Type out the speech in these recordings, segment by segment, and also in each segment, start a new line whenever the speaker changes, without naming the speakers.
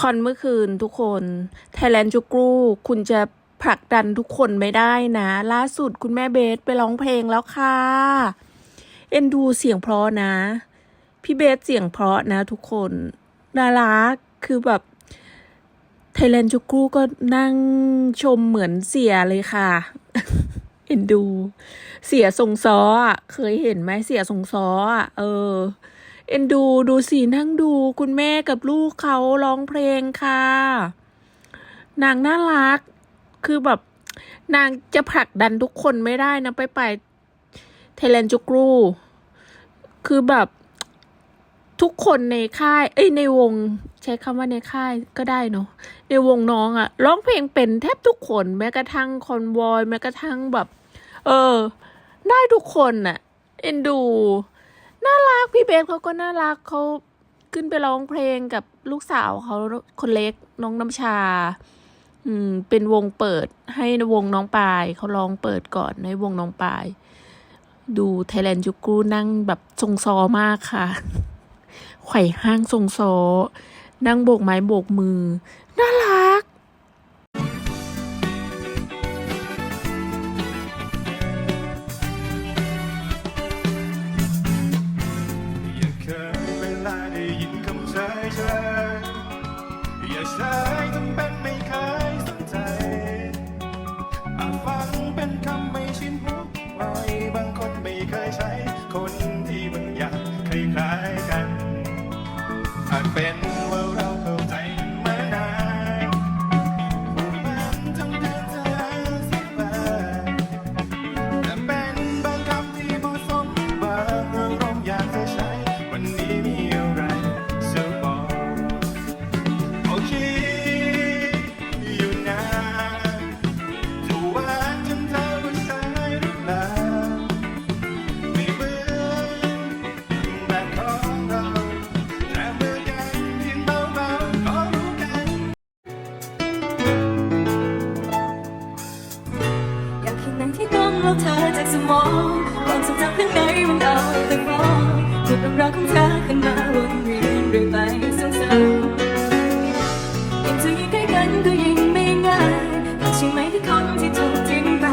คอนเมื่อคืนทุกคน Thailand จุกรูคุณจะผลักดันทุกคนไม่ได้นะ ล่าสุดคุณแม่เบสไปร้องเพลงแล้วค่ะ เอ็นดูเสียงเพราะนะ พี่เบสเสียงเพราะนะทุกคนน่ารักคือแบบไทยแลนด์จุกรูก็นั่งชมเหมือนเสียเลยค่ะ เอ็นดู เสียทรงซ้อเคยเห็นไหมเสียทรงซ้อเออ เอ็นดูดูสินั่งดูคุณแม่กับลูกเขาร้องเพลงค่ะ นางน่ารัก คือแบบ นางจะผลักดันทุกคนไม่ได้นะไปไปไทยแลนจุกรู คือแบบทุกคนในค่าย เอ้ยในวง ใช้คำว่าในค่ายก็ได้เนาะในวงน้องอะร้องเพลงเป็นแทบทุกคนแม้กระทั่งคอนวอยแม้กระทั่งแบบ เออ ได้ทุกคนน่ะเอ็นดู น่ารักพี่เบสเขาก็น่ารักเขาขึ้นไปร้องเพลงกับลูกสาวเขาคนเล็กน้องน้ำชา อืม เป็นวงเปิดให้วงน้องปายเขาร้องเปิดก่อนให้วงน้องปาย ดูไทยแลนด์ยุกูนั่งแบบทรงซอมากค่ะไข่ห้างทรงซอนั่งโบกไม้โบกมือ น่ารัก
ยินค ลบเธอ
จากสมองความทรงจำข้างในมันเอาแต่มองจุดเรื่องราวของเธอขึ้นมาวนเวียนเรื่อยไปซ้ำๆยิ่งเธอยิ่งใกล้กันก็ยิ่งไม่ง่ายแต่ใช่ไหมที่คนที่ถูกทิ้งไป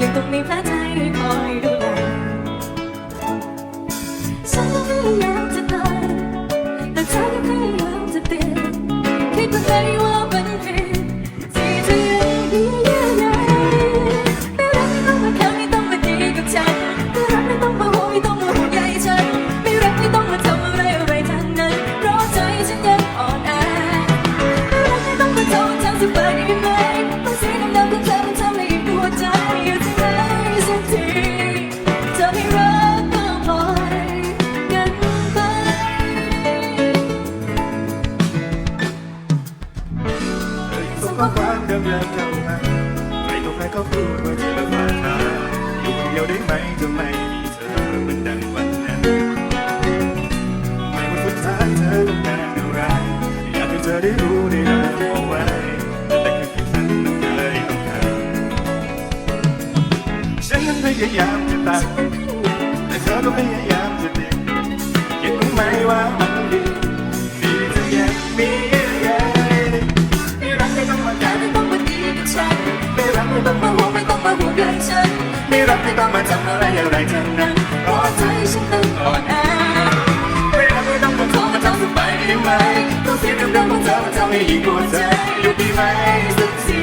ยังต้องมีแผลใจให้คอยดูแลฉัน ฉันนั้นพยายามจะ
ตามแต่เธอก็พยายามจะดึงคิดรู้ไหมว่ามันดีที่เธอยังมีอะไรไม่รักไม่ต้องมากา
ไม่ต้องมาดีกับฉัน
ไม่รักไม่ต้อ
ง
มาห่วงไม่ต้อ
ง
มาห่วงใย
ใยฉัน
ไม่รักไม่ต้องมาทำอะไรอะไรทั้งนั้นเพราะใจฉันนั้นอ่อนแอไม่รักไม่ต้องมาโทรมาทำสบายดีไหมต้องเสียงดังๆของเธอมันทำให้ยิ่งปวดใจอยู่ดีไหมสักที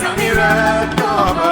ทำให้รักก็ไป